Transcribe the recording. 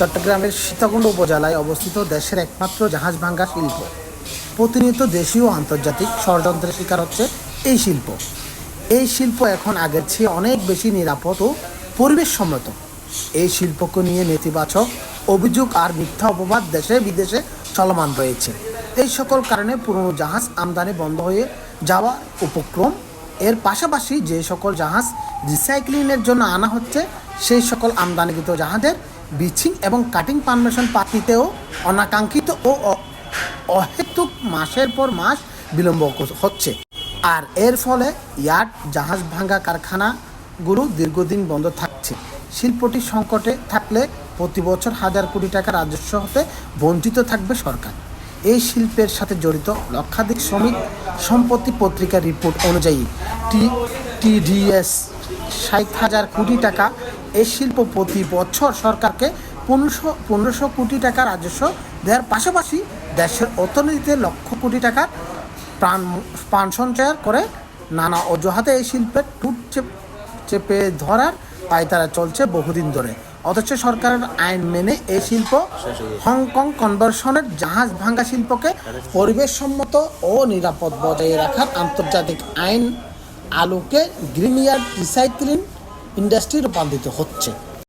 চট্টগ্রামের সীতাকুণ্ড উপজেলায় অবস্থিত দেশের একমাত্র জাহাজ ভাঙ্গা শিল্প। প্রতিনিয়ত দেশীয় ও আন্তর্জাতিক ষড়যন্ত্রের শিকার হচ্ছে এই শিল্প। এই শিল্প এখন আগের চেয়ে অনেক বেশি নিরাপদ ও পরিবেশ সম্মত এই শিল্পকে নিয়ে নেতিবাচক অভিযোগ আর মিথ্যা অপবাদ দেশে বিদেশে চলমান রয়েছে। এই সকল কারণে পুরনো জাহাজ আমদানি বন্ধ হয়ে যাওয়া উপক্রম। এর পাশাপাশি যে সকল জাহাজ রিসাইক্লিংয়ের জন্য আনা হচ্ছে, সেই সকল আমদানিকৃত জাহাজের বিচিং এবং কাটিং পারমিশন পাতিতেও অনাকাঙ্ক্ষিত ও অহেতুক মাসের পর মাস বিলম্ব হচ্ছে। আর এর ফলে ইয়ার্ড, জাহাজ ভাঙ্গা কারখানাগুলো দীর্ঘদিন বন্ধ থাকছে। শিল্পটি সংকটে থাকলে প্রতি বছর হাজার কোটি টাকা রাজস্ব হতে বঞ্চিত থাকবে সরকার। এই শিল্পের সাথে জড়িত লক্ষাধিক শ্রমিক সম্পত্তি পত্রিকার রিপোর্ট অনুযায়ী টি, টিডিএস ষাট হাজার কোটি টাকা এই শিল্প প্রতি বছর সরকারকে পনেরোশো পনেরোশো কোটি টাকা রাজস্ব দেওয়ার পাশাপাশি দেশের অর্থনীতিতে লক্ষ কোটি টাকার প্রাণ প্রাণ সঞ্চয় করে নানা অজুহাতে এই শিল্পের টুট চেপ- ধরার পায়তারা চলছে বহুদিন ধরে। অথচ সরকারের আইন মেনে এই শিল্প হংকং কনভার্সনের জাহাজ ভাঙ্গা শিল্পকে পরিবেশসম্মত ও নিরাপদ বজায় রাখার আন্তর্জাতিক আইন আলোকে গ্রিনিয়ার রিসাইক্লিং ইন্ডাস্ট্রি রূপান্তরিত হচ্ছে।